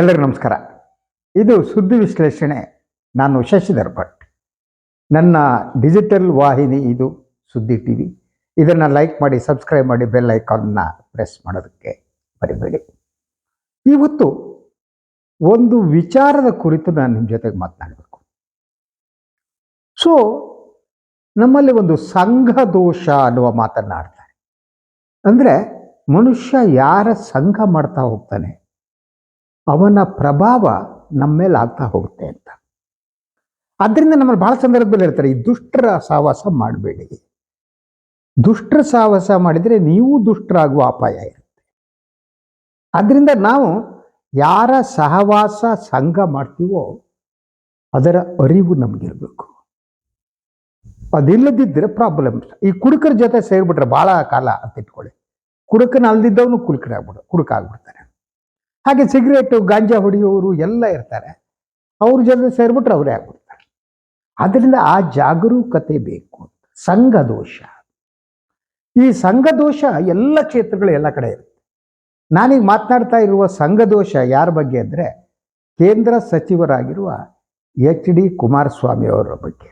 ಎಲ್ಲರಿಗೂ ನಮಸ್ಕಾರ. ಇದು ಸುದ್ದಿ ವಿಶ್ಲೇಷಣೆ. ನಾನು ಶಶಿಧರ್ ಭಟ್ ನನ್ನ ಡಿಜಿಟಲ್ ವಾಹಿನಿ ಇದು ಸುದ್ದಿ ಟಿ ವಿ ಇದನ್ನು ಲೈಕ್ ಮಾಡಿ, ಸಬ್ಸ್ಕ್ರೈಬ್ ಮಾಡಿ, ಬೆಲ್ ಐಕಾನ್ನ ಪ್ರೆಸ್ ಮಾಡೋದಕ್ಕೆ ಬರಿಬೇಡಿ ಇವತ್ತು ಒಂದು ವಿಚಾರದ ಕುರಿತು ನಾನು ನಿಮ್ಮ ಜೊತೆಗೆ ಮಾತನಾಡಬೇಕು. ಸೊ ನಮ್ಮಲ್ಲಿ ಒಂದು ಸಂಘ ದೋಷ ಅನ್ನುವ ಮಾತನ್ನು ಆಡ್ತಾರೆ ಅಂದರೆ ಮನುಷ್ಯ ಯಾರ ಸಂಘ ಮಾಡ್ತಾ ಹೋಗ್ತಾನೆ? ಅವನ ಪ್ರಭಾವ ನಮ್ಮ ಮೇಲೆ ಆಗ್ತಾ ಹೋಗುತ್ತೆ ಅಂತ. ಆದ್ದರಿಂದ ನಮ್ಮಲ್ಲಿ ಬಹಳ ಸಂದರ್ಭದಲ್ಲಿ ಇರ್ತಾರೆ ಈ ದುಷ್ಟರ ಸಹವಾಸ ಮಾಡಬೇಡಿ. ದುಷ್ಟರ ಸಹವಾಸ ಮಾಡಿದರೆ ನೀವು ದುಷ್ಟರಾಗುವ ಅಪಾಯ ಇರುತ್ತೆ. ಆದ್ದರಿಂದ ನಾವು ಯಾರ ಸಹವಾಸ ಸಂಘ ಮಾಡ್ತೀವೋ ಅದರ ಅರಿವು ನಮಗಿರಬೇಕು. ಅದಿಲ್ಲದಿದ್ದರೆ ಪ್ರಾಬ್ಲಮ್ ಈ ಕುಡುಕರ ಜೊತೆ ಸೇರಿಬಿಟ್ರೆ ಭಾಳ ಕಾಲ ಅಂತ ಇಟ್ಕೊಳ್ಳಿ. ಕುಡುಕನ ಅಲ್ದಿದ್ದವನು ಕುಲ್ಕರಾಗ್ಬಿಡ ಕುಡುಕಾಗ್ಬಿಡ್ತಾರೆ. ಹಾಗೆ ಸಿಗರೇಟು, ಗಾಂಜಾ ಹೊಡೆಯುವವರು ಎಲ್ಲ ಇರ್ತಾರೆ. ಅವ್ರ ಜೊತೆ ಸೇರಿಬಿಟ್ರೆ ಅವರೇ ಆಗ್ಬಿಡ್ತಾರೆ. ಅದರಿಂದ ಆ ಜಾಗರೂಕತೆ ಬೇಕು ಸಂಘ ದೋಷ. ಈ ಸಂಘ ದೋಷ ಎಲ್ಲ ಕ್ಷೇತ್ರಗಳು ಎಲ್ಲ ಕಡೆ ಇರುತ್ತೆ. ನಾನೀಗ ಮಾತನಾಡ್ತಾ ಇರುವ ಸಂಘ ದೋಷ ಯಾರ ಬಗ್ಗೆ ಅಂದರೆ ಕೇಂದ್ರ ಸಚಿವರಾಗಿರುವ ಎಚ್ ಡಿ ಕುಮಾರಸ್ವಾಮಿ ಅವರ ಬಗ್ಗೆ.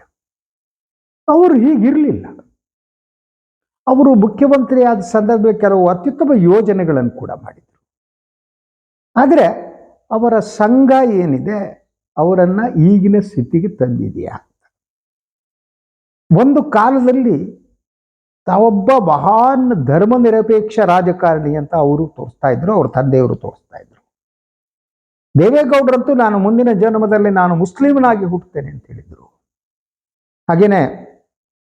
ಅವರು ಹೀಗಿರಲಿಲ್ಲ ಅವರು ಮುಖ್ಯಮಂತ್ರಿ ಆದ ಸಂದರ್ಭದಲ್ಲಿ ಕೆಲವು ಅತ್ಯುತ್ತಮ ಯೋಜನೆಗಳನ್ನು ಕೂಡ ಮಾಡಿದರು. ಆದರೆ ಅವರ ಸಂಘ ಏನಿದೆ? ಅವರನ್ನ ಈಗಿನ ಸ್ಥಿತಿಗೆ ತಂದಿದೆಯಾ ಒಂದು ಕಾಲದಲ್ಲಿ ತಾವೊಬ್ಬ ಮಹಾನ್ ಧರ್ಮ ನಿರಪೇಕ್ಷ ರಾಜಕಾರಣಿ ಅಂತ ಅವರು ತೋರಿಸ್ತಾ ಇದ್ರು, ಅವ್ರ ತಂದೆಯವರು ತೋರಿಸ್ತಾ ಇದ್ರು. ದೇವೇಗೌಡರಂತೂ ನಾನು ಮುಂದಿನ ಜನ್ಮದಲ್ಲಿ ನಾನು ಮುಸ್ಲಿಮನಾಗಿ ಹುಟ್ಟುತ್ತೇನೆ ಅಂತ ಹೇಳಿದ್ರು. ಹಾಗೇನೆ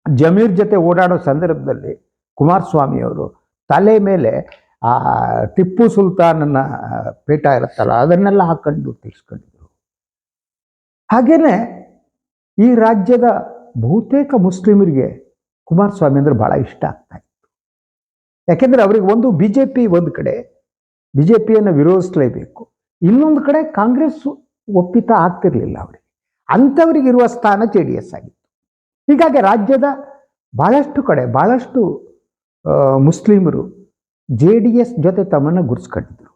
ಜಮೀರ್ ಜೊತೆ ಓಡಾಡೋ ಸಂದರ್ಭದಲ್ಲಿ ಕುಮಾರಸ್ವಾಮಿ ಅವರು ತಲೆ ಮೇಲೆ ಆ ಟಿಪ್ಪು ಸುಲ್ತಾನನ ಪೀಠ ಇರುತ್ತಲ್ಲ, ಅದನ್ನೆಲ್ಲ ಹಾಕೊಂಡು ತಿಳಿಸ್ಕೊಂಡಿದ್ರು ಹಾಗೇನೆ ಈ ರಾಜ್ಯದ ಬಹುತೇಕ ಮುಸ್ಲಿಮರಿಗೆ ಕುಮಾರಸ್ವಾಮಿ ಅಂದ್ರೆ ಬಹಳ ಇಷ್ಟ ಆಗ್ತಾ ಇತ್ತು. ಯಾಕೆಂದರೆ ಅವರಿಗೆ ಒಂದು ಬಿ ಜೆ ಪಿ ಒಂದು ಕಡೆ ಬಿ ಜೆ ಪಿಯನ್ನು ವಿರೋಧಿಸಲೇಬೇಕು. ಇನ್ನೊಂದು ಕಡೆ ಕಾಂಗ್ರೆಸ್ ಒಪ್ಪಿತ ಆಗ್ತಿರಲಿಲ್ಲ ಅವರಿಗೆ. ಅಂಥವ್ರಿಗೆ ಇರುವ ಸ್ಥಾನ ಜೆ ಡಿ ಎಸ್ ಆಗಿತ್ತು. ಹೀಗಾಗಿ ರಾಜ್ಯದ ಬಹಳಷ್ಟು ಕಡೆ, ಬಹಳಷ್ಟು ಮುಸ್ಲಿಮರು ಜೆ ಡಿ ಎಸ್ ಜೊತೆ ತಮ್ಮನ್ನು ಗುರ್ಸ್ಕೊಂಡಿದ್ರು.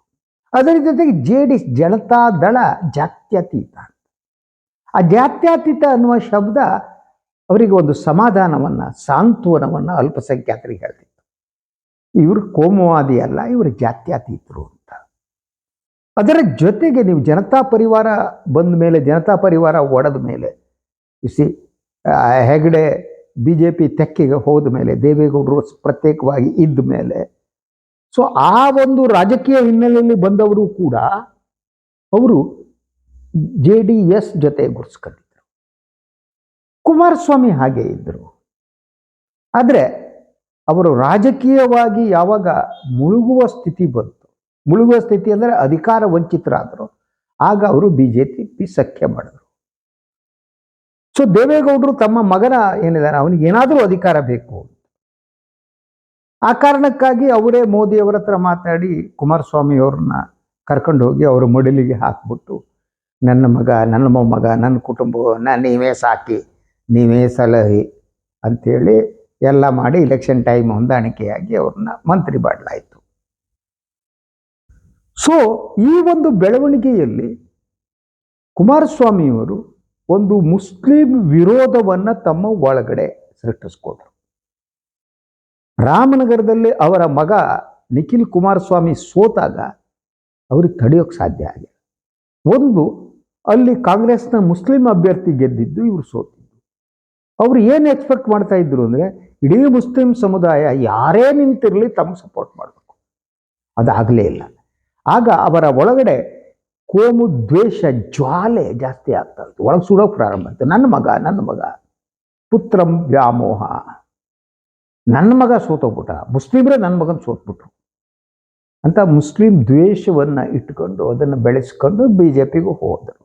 ಅದರ ಜೊತೆಗೆ ಜೆ ಡಿ ಎಸ್ ಜನತಾ ದಳ ಜಾತ್ಯತೀತ. ಆ ಜಾತ್ಯತೀತ ಅನ್ನುವ ಶಬ್ದ ಅವರಿಗೆ ಒಂದು ಸಮಾಧಾನವನ್ನ, ಸಾಂತ್ವನವನ್ನ ಅಲ್ಪಸಂಖ್ಯಾತರಿಗೆ ಹೇಳ್ತಿತ್ತು. ಇವರು ಕೋಮುವಾದಿ ಅಲ್ಲ, ಇವರು ಜಾತ್ಯತೀತರು ಅಂತ. ಅದರ ಜೊತೆಗೆ ನೀವು ಜನತಾ ಪರಿವಾರ ಬಂದ ಮೇಲೆ, ಜನತಾ ಪರಿವಾರ ಒಡೆದ ಮೇಲೆ C Hegde B J P ತೆಕ್ಕೆಗೆ ಹೋದ ಮೇಲೆ, ದೇವೇಗೌಡರು ಪ್ರತ್ಯೇಕವಾಗಿ ಇದ್ದ ಮೇಲೆ ಸೊ ಆ ಒಂದು ರಾಜಕೀಯ ಹಿನ್ನೆಲೆಯಲ್ಲಿ ಬಂದವರು ಕೂಡ ಅವರು ಜೆ ಡಿ ಎಸ್ ಜೊತೆ ಗುರ್ಸ್ಕೊಂಡಿದ್ರು. ಕುಮಾರಸ್ವಾಮಿ ಹಾಗೆ ಇದ್ದರು ಆದರೆ ಅವರು ರಾಜಕೀಯವಾಗಿ ಯಾವಾಗ ಮುಳುಗುವ ಸ್ಥಿತಿ ಬಂತು, ಮುಳುಗುವ ಸ್ಥಿತಿ ಅಂದರೆ ಅಧಿಕಾರ ವಂಚಿತರಾದರು, ಆಗ ಅವರು ಬಿ ಜೆ ಪಿ ಸಖ್ಯ ಮಾಡಿದ್ರು. ಸೊ ದೇವೇಗೌಡರು ತಮ್ಮ ಮಗನ ಏನಿದ್ದಾರೆ, ಅವನಿಗೆ ಏನಾದರೂ ಅಧಿಕಾರ ಬೇಕು ಆ ಕಾರಣಕ್ಕಾಗಿ ಅವರೇ ಮೋದಿಯವರ ಹತ್ರ ಮಾತಾಡಿ ಕುಮಾರಸ್ವಾಮಿ ಅವ್ರನ್ನ ಕರ್ಕೊಂಡು ಹೋಗಿ ಅವರ ಮಡಿಲಿಗೆ ಹಾಕ್ಬಿಟ್ಟು, ನನ್ನ ಮಗ, ನನ್ನ ಮೊಮ್ಮಗ, ನನ್ನ ಕುಟುಂಬವನ್ನ ನೀವೇ ಸಾಕಿ, ನೀವೇ ಸಲಹಿ ಅಂಥೇಳಿ ಎಲ್ಲ ಮಾಡಿ ಇಲೆಕ್ಷನ್ ಟೈಮ್ ಹೊಂದಾಣಿಕೆಯಾಗಿ ಅವ್ರನ್ನ ಮಂತ್ರಿ ಮಾಡಲಾಯಿತು. ಸೊ ಈ ಒಂದು ಬೆಳವಣಿಗೆಯಲ್ಲಿ ಕುಮಾರಸ್ವಾಮಿಯವರು ಒಂದು ಮುಸ್ಲಿಂ ವಿರೋಧವನ್ನು ತಮ್ಮ ಒಳಗಡೆ ಸೃಷ್ಟಿಸ್ಕೊಂಡ್ರು. ರಾಮನಗರದಲ್ಲಿ ಅವರ ಮಗ ನಿಖಿಲ್ ಕುಮಾರಸ್ವಾಮಿ ಸೋತಾಗ ಅವ್ರಿಗೆ ತಡೆಯೋಕೆ ಸಾಧ್ಯ ಆಗಿಲ್ಲ. ಒಂದು, ಅಲ್ಲಿ ಕಾಂಗ್ರೆಸ್ನ ಮುಸ್ಲಿಂ ಅಭ್ಯರ್ಥಿ ಗೆದ್ದಿದ್ದು ಇವರು ಸೋತಿದ್ದು. ಅವರು ಏನು ಎಕ್ಸ್ಪೆಕ್ಟ್ ಮಾಡ್ತಾ ಇದ್ರು ಅಂದರೆ, ಇಡೀ ಮುಸ್ಲಿಂ ಸಮುದಾಯ ಯಾರೇ ನಿಂತಿರಲಿ ತಮ್ಮ ಸಪೋರ್ಟ್ ಮಾಡಬೇಕು. ಅದಾಗಲೇ ಇಲ್ಲ. ಆಗ ಅವರ ಒಳಗಡೆ ಕೋಮು, ದ್ವೇಷ, ಜ್ವಾಲೆ ಜಾಸ್ತಿ ಆಗ್ತಾ ಇತ್ತು. ಒಳಗೆ ಸುಡೋಕೆ ಪ್ರಾರಂಭ ಆಯ್ತು. ನನ್ನ ಮಗ ನನ್ನ ಮಗ, ಪುತ್ರಂ ವ್ಯಾಮೋಹ ನನ್ನ ಮಗ ಸೋತೋಗ್ಬಿಟ್ಟ. ಮುಸ್ಲಿಮ್ರೆ ನನ್ನ ಮಗನ ಸೋತ್ಬಿಟ್ರು. ಅಂತ ಮುಸ್ಲಿಂ ದ್ವೇಷವನ್ನ ಇಟ್ಕೊಂಡು ಅದನ್ನು ಬೆಳೆಸ್ಕೊಂಡು ಬಿ ಜೆ ಪಿಗೂ ಹೋದರು.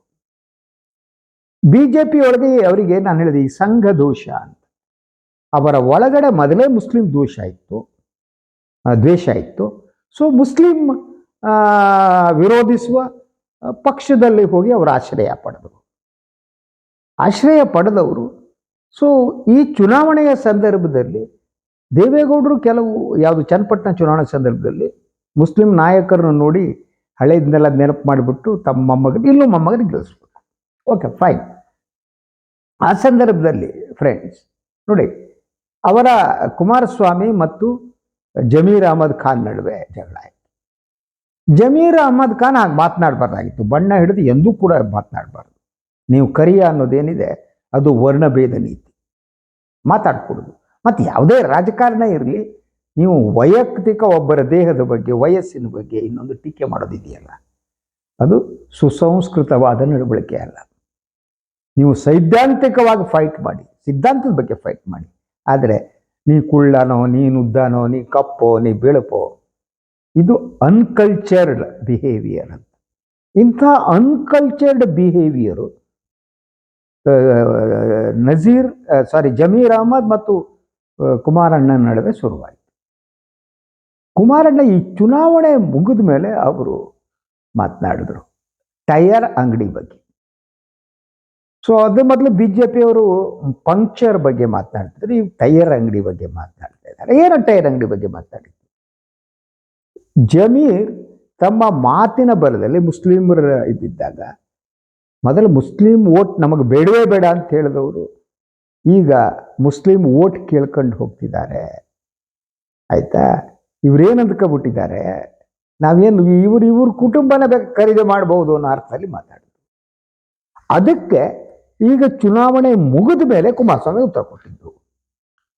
ಬಿ ಜೆ ಪಿ ಒಳಗೆ ಅವರಿಗೆ ನಾನು ಹೇಳಿದೆ ಈ ಸಂಘ ದೋಷ ಅಂತ. ಅವರ ಒಳಗಡೆ ಮೊದಲೇ ಮುಸ್ಲಿಂ ದೋಷ ಇತ್ತು. ದ್ವೇಷ ಇತ್ತು. ಸೊ ಮುಸ್ಲಿಂ ವಿರೋಧಿಸುವ ಪಕ್ಷದಲ್ಲಿ ಹೋಗಿ ಅವರು ಆಶ್ರಯ ಪಡೆದರು. ಆಶ್ರಯ ಪಡೆದವರು. ಸೊ ಈ ಚುನಾವಣೆಯ ಸಂದರ್ಭದಲ್ಲಿ ದೇವೇಗೌಡರು ಕೆಲವು ಯಾವುದು ಚನ್ನಪಟ್ಟಣ ಚುನಾವಣೆ ಸಂದರ್ಭದಲ್ಲಿ ಮುಸ್ಲಿಂ ನಾಯಕರನ್ನು ನೋಡಿ ಹಳೇದನ್ನೆಲ್ಲ ನೆನಪು ಮಾಡಿಬಿಟ್ಟು ತಮ್ಮ ಮೊಮ್ಮಗನ ಇಲ್ಲೂ ಮೊಮ್ಮಗನಿಗೆ ಗೆಲ್ಲಿಸ್ಬೇಕು ಓಕೆ ಫೈನ್ ಆ ಸಂದರ್ಭದಲ್ಲಿ ಫ್ರೆಂಡ್ಸ್ ನೋಡಿ, ಅವರ ಕುಮಾರಸ್ವಾಮಿ ಮತ್ತು ಜಮೀರ್ ಅಹಮದ್ ಖಾನ್ ನಡುವೆ ಜಗಳ ಆಯಿತು. ಜಮೀರ್ ಅಹಮದ್ ಖಾನ್ ಹಾಗೆ ಮಾತನಾಡಬಾರ್ದಾಗಿತ್ತು. ಬಣ್ಣ ಹಿಡಿದು ಎಂದೂ ಕೂಡ ಮಾತನಾಡಬಾರ್ದು. ನೀವು ಕರಿಯ ಅನ್ನೋದೇನಿದೆ, ಅದು ವರ್ಣಭೇದ ನೀತಿ. ಮಾತಾಡ್ಕೊಡುದು. ಮತ್ತು ಯಾವುದೇ ರಾಜಕಾರಣ ಇರಲಿ, ನೀವು ವೈಯಕ್ತಿಕ ಒಬ್ಬರ ದೇಹದ ಬಗ್ಗೆ, ವಯಸ್ಸಿನ ಬಗ್ಗೆ ಇನ್ನೊಂದು ಟೀಕೆ ಮಾಡೋದಿದೆಯಲ್ಲ? ಅದು ಸುಸಂಸ್ಕೃತವಾದ ನಡವಳಿಕೆ ಅಲ್ಲ. ನೀವು ಸೈದ್ಧಾಂತಿಕವಾಗಿ ಫೈಟ್ ಮಾಡಿ, ಸಿದ್ಧಾಂತದ ಬಗ್ಗೆ ಫೈಟ್ ಮಾಡಿ. ಆದರೆ ನೀ ಕುಳ್ಳನೋ ನೀನು ಉದ್ದಾನೋ ನೀ ಕಪ್ಪೋ, ನೀ ಬೆಳಪೋ, ಇದು ಅನ್ಕಲ್ಚರ್ಡ್ ಬಿಹೇವಿಯರ್ ಅಂತ. ಇಂಥ uncultured behaviour Nazeer sorry Zameer Ahmed ಮತ್ತು ಕುಮಾರಣ್ಣನ ನಡುವೆ ಶುರುವಾಯಿತು. ಕುಮಾರಣ್ಣ ಈ ಚುನಾವಣೆ ಮುಗಿದ ಮೇಲೆ ಅವರು ಮಾತನಾಡಿದ್ರು ಟೈರ್ ಅಂಗಡಿ ಬಗ್ಗೆ. ಸೊ ಅದು ಮೊದಲು ಬಿ ಜೆ ಪಿಯವರು ಪಂಕ್ಚರ್ ಬಗ್ಗೆ ಮಾತನಾಡ್ತಿದ್ರು, ಈ ಟೈರ್ ಅಂಗಡಿ ಬಗ್ಗೆ ಮಾತನಾಡ್ತಾ ಇದ್ದಾರೆ. ಏನು ಟೈರ್ ಅಂಗಡಿ ಬಗ್ಗೆ ಮಾತನಾಡಿದ್ರು? ಜಮೀರ್ ತಮ್ಮ ಮಾತಿನ ಬಲದಲ್ಲಿ ಮುಸ್ಲಿಮರ ಇದ್ದಿದ್ದಾಗ ಮೊದಲು ಮುಸ್ಲಿಂ ಓಟ್ ನಮಗೆ ಬೇಡವೇ ಬೇಡ ಅಂತ ಹೇಳಿದವರು ಈಗ ಮುಸ್ಲಿಂ ಓಟ್ ಕೇಳ್ಕೊಂಡು ಹೋಗ್ತಿದ್ದಾರೆ. ಆಯ್ತಾ? ಇವ್ರೇನು ಅಂದ್ಕೊಬಿಟ್ಟಿದ್ದಾರೆ ನಾವೇನು ಇವ್ರು ಇವ್ರ ಕುಟುಂಬನ ಬೇಕು ಖರೀದಿ ಮಾಡಬಹುದು ಅನ್ನೋ ಅರ್ಥದಲ್ಲಿ ಮಾತಾಡಿದ್ರು ಅದಕ್ಕೆ ಈಗ ಚುನಾವಣೆ ಮುಗಿದ ಮೇಲೆ ಕುಮಾರಸ್ವಾಮಿ ಉತ್ತರ ಕೊಟ್ಟಿದ್ದು,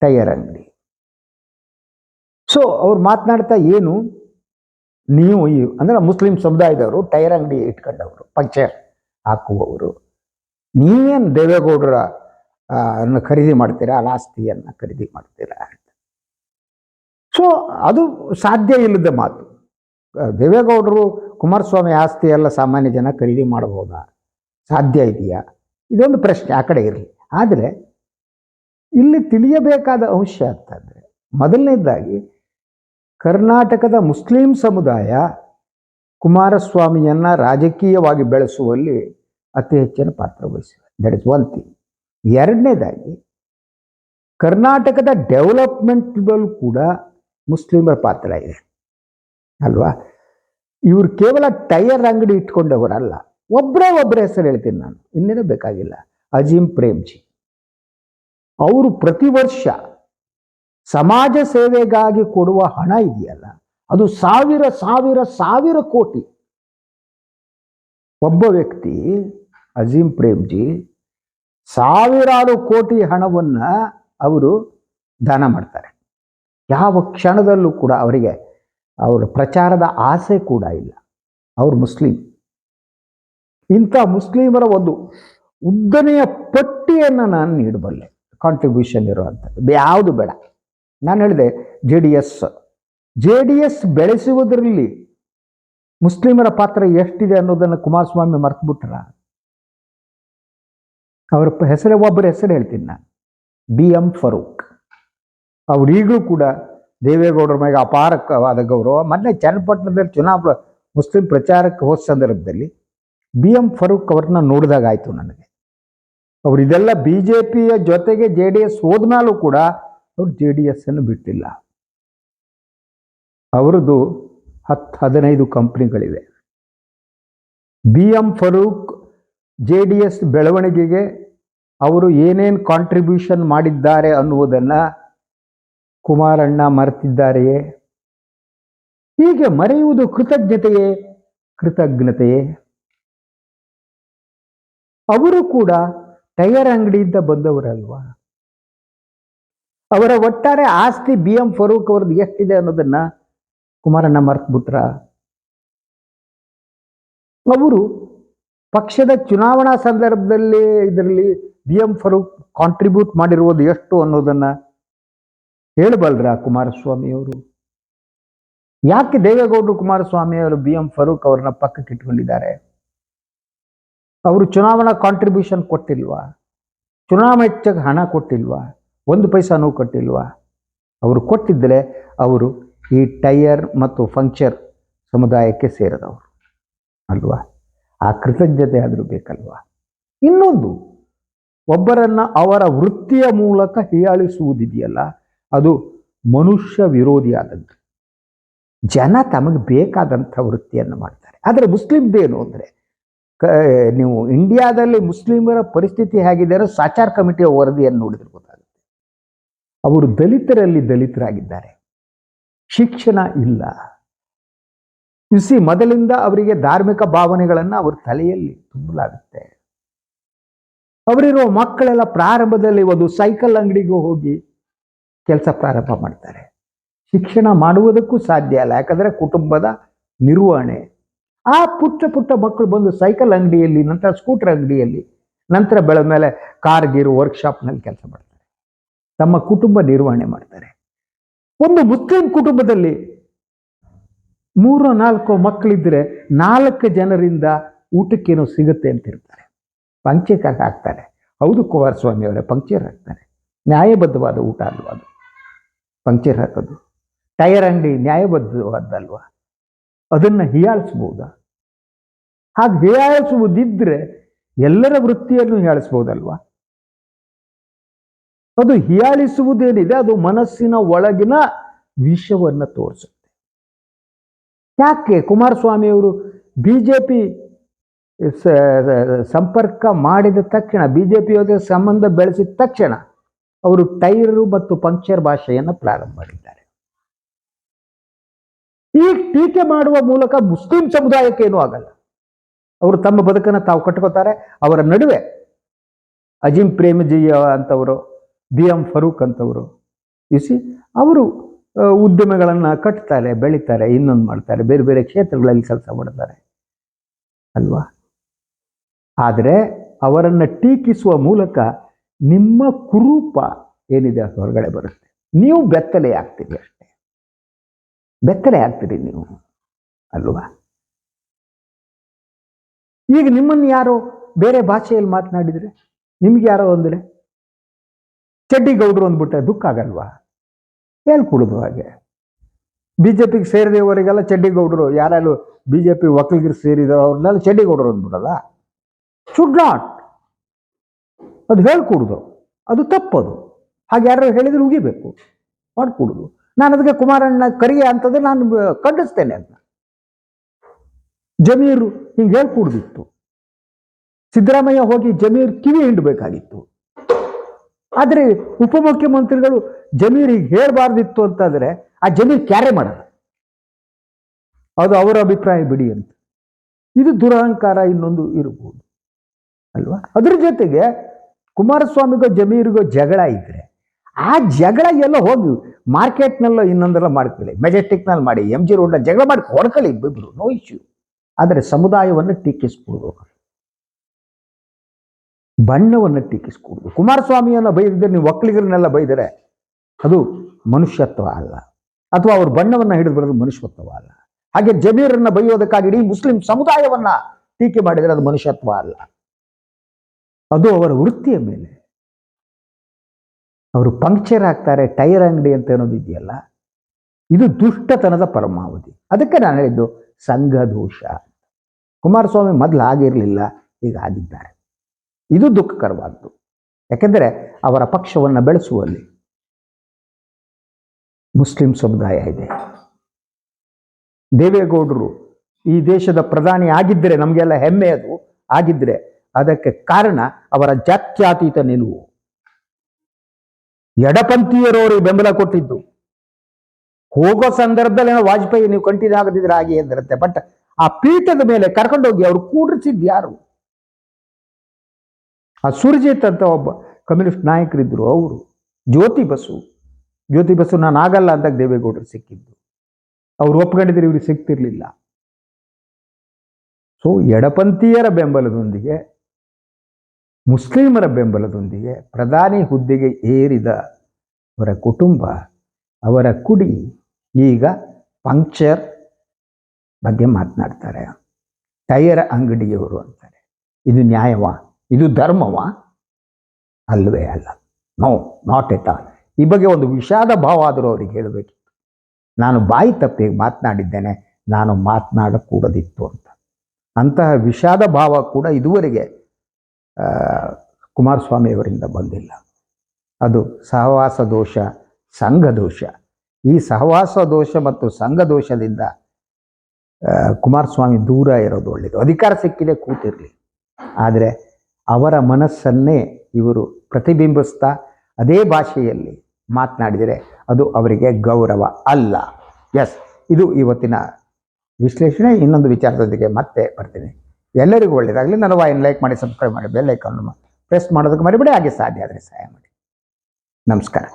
ಟೈಯರ್ ಅಂಗಡಿ. ಸೊ ಅವ್ರು ಮಾತನಾಡ್ತಾ ಏನು? ನೀವು ಈ, ಅಂದ್ರೆ ಮುಸ್ಲಿಂ ಸಮುದಾಯದವರು ಟೈರ್ ಅಂಗಡಿ ಇಟ್ಕೊಂಡವರು, ಪಂಚರ್ ಹಾಕುವವರು. ನೀವೇನು ದೇವೇಗೌಡರ ಅನ್ನ ಖರೀದಿ ಮಾಡ್ತೀರಾ? ಅಲ್ಲ ಆಸ್ತಿಯನ್ನು ಖರೀದಿ ಮಾಡ್ತೀರಾ ಸೊ ಅದು ಸಾಧ್ಯ ಇಲ್ಲದ ಮಾತು. ದೇವೇಗೌಡರು ಕುಮಾರಸ್ವಾಮಿ ಆಸ್ತಿ ಎಲ್ಲ ಸಾಮಾನ್ಯ ಜನ ಖರೀದಿ ಮಾಡಬಹುದಾ? ಸಾಧ್ಯ ಇದೆಯಾ? ಇದೊಂದು ಪ್ರಶ್ನೆ, ಆ ಕಡೆ ಇರಲಿ. ಆದರೆ, ಇಲ್ಲಿ ತಿಳಿಯಬೇಕಾದ ಅಂಶ ಅಂತಂದರೆ, ಮೊದಲನೇದಾಗಿ, ಕರ್ನಾಟಕದ ಮುಸ್ಲಿಂ ಸಮುದಾಯ ಕುಮಾರಸ್ವಾಮಿಯನ್ನ ರಾಜಕೀಯವಾಗಿ ಬೆಳೆಸುವಲ್ಲಿ ಅತಿ ಹೆಚ್ಚಿನ ಪಾತ್ರ ವಹಿಸಿದೆ ದಟ್ ಇಸ್ ಒನ್ ಥಿಂಗ್ ಎರಡನೇದಾಗಿ, ಕರ್ನಾಟಕದ ಡೆವಲಪ್ಮೆಂಟ್ಗಳು ಕೂಡ ಮುಸ್ಲಿಮರ ಪಾತ್ರ ಇದೆ ಅಲ್ವಾ? ಇವರು ಕೇವಲ ಟೈರ್ ಅಂಗಡಿ ಇಟ್ಕೊಂಡವರಲ್ಲ ಒಬ್ಬರೇ ಒಬ್ಬರ ಹೆಸರು ಹೇಳ್ತೀನಿ ನಾನು, ಇನ್ನೇನು ಬೇಕಾಗಿಲ್ಲ. ಅಜೀಂ ಪ್ರೇಮ್ಜಿ. ಅವರು ಪ್ರತಿ ವರ್ಷ ಸಮಾಜ ಸೇವೆಗಾಗಿ ಕೊಡುವ ಹಣ ಇದೆಯಲ್ಲ, ಅದು ಸಾವಿರ ಸಾವಿರ ಸಾವಿರ ಕೋಟಿ. ಒಬ್ಬ ವ್ಯಕ್ತಿ ಅಜೀಂ ಪ್ರೇಮ್ಜಿ ಸಾವಿರಾರು ಕೋಟಿ ಹಣವನ್ನ ಅವರು ದಾನ ಮಾಡ್ತಾರೆ. ಯಾವ ಕ್ಷಣದಲ್ಲೂ ಕೂಡ ಅವರಿಗೆ ಅವರ ಪ್ರಚಾರದ ಆಸೆ ಕೂಡ ಇಲ್ಲ. ಅವರು ಮುಸ್ಲಿಂ. ಇಂಥ ಮುಸ್ಲಿಮರ ಒಂದು ಉದ್ದನೆಯ ಪಟ್ಟಿಯನ್ನು ನಾನು ನೀಡಬಲ್ಲೆ ಕಾಂಟ್ರಿಬ್ಯೂಷನ್ ಇರುವಂಥದ್ದು. ಯಾವುದು ಬೇಡ. ನಾನು ಹೇಳಿದೆ J D S J D S ಬೆಳೆಸುವುದರಲ್ಲಿ ಮುಸ್ಲಿಮರ ಪಾತ್ರ ಎಷ್ಟಿದೆ ಅನ್ನೋದನ್ನು ಕುಮಾರಸ್ವಾಮಿ ಮರ್ತುಬಿಟ್ರ? ಅವರ ಹೆಸರು ಒಬ್ಬರ ಹೆಸರು ಹೇಳ್ತೀನಿ ನಾನು. B M Farooq. ಅವ್ರು ಈಗಲೂ ಕೂಡ ದೇವೇಗೌಡರ ಮೇಲೆ ಅಪಾರಕವಾದ ಗೌರವ, ಮೊನ್ನೆ ಚನ್ನಪಟ್ಟಣದಲ್ಲಿ ಚುನಾವಣೆ, ಮುಸ್ಲಿಂ ಪ್ರಚಾರಕ್ಕೆ ಹೋದ ಸಂದರ್ಭದಲ್ಲಿ ಬಿ ಎಂ ಫರೂಕ್ ಅವ್ರನ್ನ ನೋಡಿದಾಗ ಆಯಿತು ನನಗೆ. ಅವರು ಇದೆಲ್ಲ ಬಿ ಜೆ ಪಿಯ ಜೊತೆಗೆ ಜೆ ಡಿ ಎಸ್ ಹೋದ್ಮೇಲೂ ಕೂಡ ಅವ್ರು ಜೆ ಡಿ ಎಸ್ ಅನ್ನು ಬಿಟ್ಟಿಲ್ಲ. ಅವರದ್ದು ಹತ್ತು, ಹದಿನೈದು ಕಂಪ್ನಿಗಳಿವೆ. B M Farooq J D S ಬೆಳವಣಿಗೆಗೆ ಅವರು ಏನೇನು ಕಾಂಟ್ರಿಬ್ಯೂಷನ್ ಮಾಡಿದ್ದಾರೆ ಅನ್ನುವುದನ್ನು ಕುಮಾರಣ್ಣ ಮರೆತಿದ್ದಾರೆಯೇ? ಹೀಗೆ ಮರೆಯುವುದು ಕೃತಜ್ಞತೆಯೇ? ಕೃತಜ್ಞತೆಯೇ? ಅವರು ಕೂಡ ಟೈರ್ ಅಂಗಡಿಯಿಂದ ಬಂದವರಲ್ವಾ? ಅವರ ಒಟ್ಟಾರೆ ಆಸ್ತಿ ಬಿ ಎಂ ಫರೂಕ್ ಅವ್ರದ್ದು ಎಷ್ಟಿದೆ ಅನ್ನೋದನ್ನ ಕುಮಾರಣ್ಣ ಮರ್ತ್ಬಿಟ್ರ? ಅವರು ಪಕ್ಷದ ಚುನಾವಣಾ ಸಂದರ್ಭದಲ್ಲಿ ಇದರಲ್ಲಿ ಬಿ ಎಂ ಫರೂಕ್ ಕಾಂಟ್ರಿಬ್ಯೂಟ್ ಮಾಡಿರುವುದು ಎಷ್ಟು ಅನ್ನೋದನ್ನ ಹೇಳಬಲ್ರ ಕುಮಾರಸ್ವಾಮಿಯವರು ಯಾಕೆ ದೇವೇಗೌಡರು ಕುಮಾರಸ್ವಾಮಿ ಅವರು ಬಿ ಎಂ ಫರೂಕ್ ಅವ್ರನ್ನ ಪಕ್ಕಕ್ಕೆ ಇಟ್ಕೊಂಡಿದ್ದಾರೆ? ಅವರು ಚುನಾವಣಾ ಕಾಂಟ್ರಿಬ್ಯೂಷನ್ ಕೊಟ್ಟಿಲ್ವಾ? ಚುನಾವಣಾ ಹೆಚ್ಚಾಗಿ ಹಣ ಕೊಟ್ಟಿಲ್ವಾ? ಒಂದು ಪೈಸಾನೂ ಕೊಟ್ಟಿಲ್ವಾ? ಅವರು ಕೊಟ್ಟಿದ್ದರೆ ಅವರು ಈ ಟೈಯರ್ ಮತ್ತು ಫಂಕ್ಷರ್ ಸಮುದಾಯಕ್ಕೆ ಸೇರಿದವರು, ಅಲ್ವಾ? ಆ ಕೃತಜ್ಞತೆ ಆದರೂ ಬೇಕಲ್ವಾ? ಇನ್ನೊಂದು, ಒಬ್ಬರನ್ನ ಅವರ ವೃತ್ತಿಯ ಮೂಲಕ ಹೀಯಾಳಿಸುವುದಿದೆಯಲ್ಲ, ಅದು ಮನುಷ್ಯ ವಿರೋಧಿಯಾದದ್ದು. ಜನ ತಮಗೆ ಬೇಕಾದಂಥ ವೃತ್ತಿಯನ್ನು ಮಾಡ್ತಾರೆ. ಆದರೆ ಮುಸ್ಲಿಮ್ದೇನು ಅಂದರೆ, ಕ ನೀವು ಇಂಡಿಯಾದಲ್ಲಿ ಮುಸ್ಲಿಮರ ಪರಿಸ್ಥಿತಿ ಹೇಗಿದ್ದಾರೆ ಸಾಚಾರ್ ಕಮಿಟಿಯ ವರದಿಯನ್ನು ನೋಡಿದ್ರೆ ಗೊತ್ತಾಗುತ್ತೆ. ಅವರು ದಲಿತರಲ್ಲಿ ದಲಿತರಾಗಿದ್ದಾರೆ. ಶಿಕ್ಷಣ ಇಲ್ಲ. ಇಸಿ ಮೊದಲಿಂದ ಅವರಿಗೆ ಧಾರ್ಮಿಕ ಭಾವನೆಗಳನ್ನು ಅವ್ರ ತಲೆಯಲ್ಲಿ ತುಂಬಲಾಗುತ್ತೆ. ಅವರಿರುವ ಮಕ್ಕಳೆಲ್ಲ ಪ್ರಾರಂಭದಲ್ಲಿ ಒಂದು ಸೈಕಲ್ ಅಂಗಡಿಗೆ ಹೋಗಿ ಕೆಲಸ ಪ್ರಾರಂಭ ಮಾಡ್ತಾರೆ. ಶಿಕ್ಷಣ ಮಾಡುವುದಕ್ಕೂ ಸಾಧ್ಯ ಅಲ್ಲ, ಯಾಕಂದರೆ ಕುಟುಂಬದ ನಿರ್ವಹಣೆ. ಆ ಪುಟ್ಟ ಪುಟ್ಟ ಮಕ್ಕಳು ಬಂದು ಸೈಕಲ್ ಅಂಗಡಿಯಲ್ಲಿ, ನಂತರ ಸ್ಕೂಟರ್ ಅಂಗಡಿಯಲ್ಲಿ, ನಂತರ ಬೆಳೆದ ಮೇಲೆ ಕಾರ್ ಗೀರು ವರ್ಕ್ಶಾಪ್ನಲ್ಲಿ ಕೆಲಸ ಮಾಡ್ತಾರೆ. ತಮ್ಮ ಕುಟುಂಬ ನಿರ್ವಹಣೆ ಮಾಡ್ತಾರೆ. ಒಂದು ಮುಸ್ಲಿಂ ಕುಟುಂಬದಲ್ಲಿ ಮೂರು ನಾಲ್ಕು ಮಕ್ಕಳಿದ್ರೆ ನಾಲ್ಕು ಜನರಿಂದ ಊಟಕ್ಕೇನೋ ಸಿಗುತ್ತೆ ಅಂತ ಇರ್ತಾರೆ ಪಂಕ್ಚರ್ ಹಾಕ್ತಾರೆ ಹೌದು ಕುಮಾರಸ್ವಾಮಿ ಅವರೇ ಪಂಕ್ಚರ್ ಹಾಕ್ತಾರೆ ನ್ಯಾಯಬದ್ಧವಾದ ಊಟ ಅಲ್ವಾ ಅದು? ಪಂಕ್ಚರ್ ಹಾಕೋದು ಟೈರ್ ಅಂಗಡಿ ನ್ಯಾಯಬದ್ಧವಾದಲ್ವಾ ಅದನ್ನು ಹೀಯಾಳಿಸ್ಬೋದಾ? ಹಾಗೆ ಹೀಯಾಳಿಸುವುದಿದ್ರೆ ಎಲ್ಲರ ವೃತ್ತಿಯನ್ನು ಹೀಯಾಳಿಸ್ಬೋದಲ್ವಾ? ಅದು ಹೀಯಾಳಿಸುವುದೇನಿದೆ, ಅದು ಮನಸ್ಸಿನ ಒಳಗಿನ ವಿಷವನ್ನು ತೋರಿಸುತ್ತೆ. ಯಾಕೆ ಕುಮಾರಸ್ವಾಮಿಯವರು ಬಿ ಜೆ ಪಿ ಸಂಪರ್ಕ ಮಾಡಿದ ತಕ್ಷಣ ಬಿ ಜೆ ಪಿಯೊಂದಿಗೆ ಸಂಬಂಧ ಬೆಳೆಸಿದ ತಕ್ಷಣ ಅವರು ಟೈರು ಮತ್ತು ಪಂಕ್ಚರ್ ಭಾಷೆಯನ್ನು ಪ್ರಾರಂಭ ಮಾಡಿದ್ದಾರೆ. ಈ ಟೀಕೆ ಮಾಡುವ ಮೂಲಕ ಮುಸ್ಲಿಂ ಸಮುದಾಯಕ್ಕೆ ಏನೂ ಆಗಲ್ಲ. ಅವರು ತಮ್ಮ ಬದುಕನ್ನು ತಾವು ಕಟ್ಕೋತಾರೆ ಅವರ ನಡುವೆ ಅಜಿಂ ಪ್ರೇಮಜಿ ಅಂತವರು, ಬಿ ಎಂ ಫರೂಕ್ ಅಂತವರು ಇಸಿ ಅವರು ಉದ್ಯಮಗಳನ್ನು ಕಟ್ತಾರೆ, ಬೆಳೀತಾರೆ, ಇನ್ನೊಂದು ಮಾಡ್ತಾರೆ, ಬೇರೆ ಬೇರೆ ಕ್ಷೇತ್ರಗಳಲ್ಲಿ ಕೆಲಸ ಮಾಡ್ತಾರೆ. ಅಲ್ವಾ? ಆದರೆ ಅವರನ್ನು ಟೀಕಿಸುವ ಮೂಲಕ ನಿಮ್ಮ ಕುರೂಪ ಏನಿದೆ ಅದು ಹೊರಗಡೆ ಬರುತ್ತೆ. ನೀವು ಬೆತ್ತಲೆ ಆಗ್ತೀರಿ ಅಷ್ಟೇ. ಬೆತ್ತಲೆ ಆಗ್ತೀರಿ ನೀವು. ಅಲ್ವಾ? ಈಗ ನಿಮ್ಮನ್ನು ಯಾರೋ ಬೇರೆ ಭಾಷೆಯಲ್ಲಿ ಮಾತನಾಡಿದರೆ ನಿಮ್ಗೆ ಯಾರೋ ಅಂದರೆ ಚಡ್ಡಿ ಗೌಡ್ರು ಅಂದ್ಬಿಟ್ರೆ ದುಃಖ ಆಗಲ್ವಾ? ಹೇಳ್ಕೊಡುದು ಹಾಗೆ. ಬಿ ಜೆ ಪಿಗೆ ಸೇರಿದವರಿಗೆಲ್ಲ ಚಡ್ಡಿಗೌಡರು ಯಾರು ಬಿ ಜೆ ಪಿ ಒಕ್ಕಲಿಗರು ಸೇರಿದೋ ಅವ್ರನ್ನೆಲ್ಲ ಚಡ್ಡಿಗೌಡರು ಅಂದ್ಬಿಡಲ್ಲ ಶುಡ್ ನಾಟ್ ಅದು ಹೇಳ್ಕೊಡುದು. ಅದು ತಪ್ಪದು. ಹಾಗೆ ಯಾರು ಹೇಳಿದ್ರೆ ಉಗಿಬೇಕು. ಮಾಡ್ಕೊಡುದು. ನಾನು ಅದಕ್ಕೆ ಕುಮಾರಣ್ಣ ಕರಿಯ ಅಂತಂದ್ರೆ ನಾನು ಖಂಡಿಸ್ತೇನೆ ಅಂತ ಜಮೀರು ಹಿಂಗೆ ಹೇಳ್ಕೊಡ್ದಿತ್ತು. ಸಿದ್ದರಾಮಯ್ಯ ಹೋಗಿ ಜಮೀರ್ ಕಿವಿ ಹಿಂಡಬೇಕಾಗಿತ್ತು. ಆದರೆ ಉಪಮುಖ್ಯಮಂತ್ರಿಗಳು ಜಮೀರ್ ಈಗ ಹೇಳಬಾರ್ದಿತ್ತು ಅಂತಂದ್ರೆ ಆ ಜಮೀರ್ ಕ್ಯಾರೆ ಮಾಡಲ್ಲ ಅದು ಅವರ ಅಭಿಪ್ರಾಯ ಬಿಡಿ ಅಂತ. ಇದು ದುರಹಂಕಾರ ಇನ್ನೊಂದು ಇರಬಹುದು. ಅಲ್ವಾ? ಅದ್ರ ಜೊತೆಗೆ ಕುಮಾರಸ್ವಾಮಿಗೋ ಜಮೀರಿಗೋ ಜಗಳ ಇದ್ರೆ ಆ ಜಗಳ ಎಲ್ಲ ಹೋಗಿ ಮಾರ್ಕೆಟ್ನಲ್ಲೋ ಇನ್ನೊಂದೆಲ್ಲ ಮಾಡ್ಕೊಳ್ಳಿ, ಮೆಜೆಸ್ಟಿಕ್ನಲ್ಲಿ ಮಾಡಿ ಎಂ ಜಿ ರೋಡ್ನಲ್ಲಿ ಜಗಳ ಮಾಡಿ ಹೊಡ್ಕೊಳ್ಳಿ ಇಬ್ಬಿಬ್ರು ನೋ ಇಶ್ಯೂ ಆದರೆ ಸಮುದಾಯವನ್ನು ಟೀಕಿಸ್ಬೋದು ಬಣ್ಣವನ್ನು ಟೀಕಿಸ್ಕೊಡ್ಬೋದು ಕುಮಾರಸ್ವಾಮಿಯನ್ನು ಬೈದಿದ್ದರೆ ನೀವು ಒಕ್ಕಲಿಗರನ್ನೆಲ್ಲ ಬೈದರೆ ಅದು ಮನುಷ್ಯತ್ವ ಅಲ್ಲ. ಅಥವಾ ಅವ್ರ ಬಣ್ಣವನ್ನು ಹಿಡಿದು ಬರೋದು ಮನುಷ್ಯತ್ವ ಅಲ್ಲ. ಹಾಗೆ ಜಮೀರನ್ನ ಬೈಯೋದಕ್ಕಾಗಿ ಇಡೀ ಮುಸ್ಲಿಂ ಸಮುದಾಯವನ್ನ ಟೀಕೆ ಮಾಡಿದರೆ ಅದು ಮನುಷ್ಯತ್ವ ಅಲ್ಲ. ಅದು ಅವರ ವೃತ್ತಿಯ ಮೇಲೆ. ಅವರು ಪಂಕ್ಚರ್ ಹಾಕ್ತಾರೆ ಟೈರ್ ಅಂಗಡಿ ಅಂತ ಅನ್ನೋದು ಇದೆಯಲ್ಲ? ಇದು ದುಷ್ಟತನದ ಪರಮಾವಧಿ. ಅದಕ್ಕೆ ನಾನು ಹೇಳಿದ್ದು ಸಂಘ ದೋಷ ಕುಮಾರಸ್ವಾಮಿ ಮೊದಲು ಆಗಿರಲಿಲ್ಲ ಈಗ ಆಗಿದ್ದಾರೆ ಇದು ದುಃಖಕರವಾದ್ದು. ಯಾಕೆಂದರೆ ಅವರ ಪಕ್ಷವನ್ನು ಬೆಳೆಸುವಲ್ಲಿ ಮುಸ್ಲಿಂ ಸಮುದಾಯ ಇದೆ. ದೇವೇಗೌಡರು ಈ ದೇಶದ ಪ್ರಧಾನಿ ಆಗಿದ್ದರೆ ನಮಗೆಲ್ಲ ಹೆಮ್ಮೆ ಅದು. ಆಗಿದ್ದರೆ ಅದಕ್ಕೆ ಕಾರಣ ಅವರ ಜಾತ್ಯಾತೀತ ನಿಲುವು. ಎಡಪಂಥೀಯರವರು ಬೆಂಬಲ ಕೊಟ್ಟಿದ್ದು. ಹೋಗೋ ಸಂದರ್ಭದಲ್ಲಿ ವಾಜಪೇಯಿ ನೀವು ಕಂಟಿನ್ಯೂ ಆಗದಿದ್ರೆ ಹಾಗೆ ಎಂದಿರುತ್ತೆ ಬಟ್ ಆ ಪೀಠದ ಮೇಲೆ ಕರ್ಕೊಂಡೋಗಿ ಅವರು ಕೂಡಿಸಿದ್ದು ಯಾರು? ಆ ಸುರ್ಜಿತ್ ಅಂತ ಒಬ್ಬ ಕಮ್ಯುನಿಸ್ಟ್ ನಾಯಕರಿದ್ದರು ಅವರು. ಜ್ಯೋತಿ ಬಸು. ಜ್ಯೋತಿ ಬಸ್ಸು ನಾನು ಆಗಲ್ಲ ಅಂತ ದೇವೇಗೌಡರು ಸಿಕ್ಕಿದ್ದು. ಅವ್ರು ಒಪ್ಕೊಂಡಿದ್ರೆ ಇವ್ರಿಗೆ ಸಿಗ್ತಿರ್ಲಿಲ್ಲ. ಸೊ ಎಡಪಂಥೀಯರ ಬೆಂಬಲದೊಂದಿಗೆ, ಮುಸ್ಲಿಮರ ಬೆಂಬಲದೊಂದಿಗೆ ಪ್ರಧಾನಿ ಹುದ್ದೆಗೆ ಏರಿದ ಅವರ ಕುಟುಂಬ, ಅವರ ಕುಡಿ ಈಗ ಪಂಕ್ಚರ್ ಬಗ್ಗೆ ಮಾತನಾಡ್ತಾರೆ. ಟೈರ್ ಅಂಗಡಿಯವರು ಅಂತಾರೆ. ಇದು ನ್ಯಾಯವಾ? ಇದು ಧರ್ಮವಾ? ಅಲ್ವೇ ಅಲ್ಲ. ನೋ ನಾಟ್ ಎಟ್ ಆಲ್ ಈ ಬಗ್ಗೆ ಒಂದು ವಿಷಾದ ಭಾವ ಆದರೂ ಅವ್ರಿಗೆ ಹೇಳಬೇಕಿತ್ತು. ನಾನು ಬಾಯಿ ತಪ್ಪಿ ಮಾತನಾಡಿದ್ದೇನೆ, ನಾನು ಮಾತನಾಡಕೂಡದಿತ್ತು ಅಂತ. ಅಂತಹ ವಿಷಾದ ಭಾವ ಕೂಡ ಇದುವರೆಗೆ ಕುಮಾರಸ್ವಾಮಿಯವರಿಂದ ಬಂದಿಲ್ಲ. ಅದು ಸಹವಾಸ ದೋಷ, ಸಂಘ ದೋಷ. ಈ ಸಹವಾಸ ದೋಷ ಮತ್ತು ಸಂಘ ದೋಷದಿಂದ ಕುಮಾರಸ್ವಾಮಿ ದೂರ ಇರೋದು ಒಳ್ಳೆಯದು ಅಧಿಕಾರ ಸಿಕ್ಕಿದೆ, ಕೂತಿರಲಿ. ಆದರೆ ಅವರ ಮನಸ್ಸನ್ನೇ ಇವರು ಪ್ರತಿಬಿಂಬಿಸ್ತಾ, ಅದೇ ಭಾಷೆಯಲ್ಲಿ ಮಾತನಾಡಿದರೆ ಅದು ಅವರಿಗೆ ಗೌರವ ಅಲ್ಲ. ಎಸ್ ಇದು ಇವತ್ತಿನ ವಿಶ್ಲೇಷಣೆ. ಇನ್ನೊಂದು ವಿಚಾರದೊಂದಿಗೆ ಮತ್ತೆ ಬರ್ತೀನಿ. ಎಲ್ಲರಿಗೂ ಒಳ್ಳೆಯದಾಗಲಿ ನನ್ನ ವಾಯಿನ ಲೈಕ್ ಮಾಡಿ ಸಬ್ಸ್ಕ್ರೈಬ್ ಮಾಡಿ ಬೆಲ್ ಐಕಾನ್ ಪ್ರೆಸ್ ಮಾಡೋದಕ್ಕೆ ಮರಿಬೇಡಿ. ಹಾಗೆ ಸಾಧ್ಯ ಆದರೆ ಸಹಾಯ ಮಾಡಿ. ನಮಸ್ಕಾರ.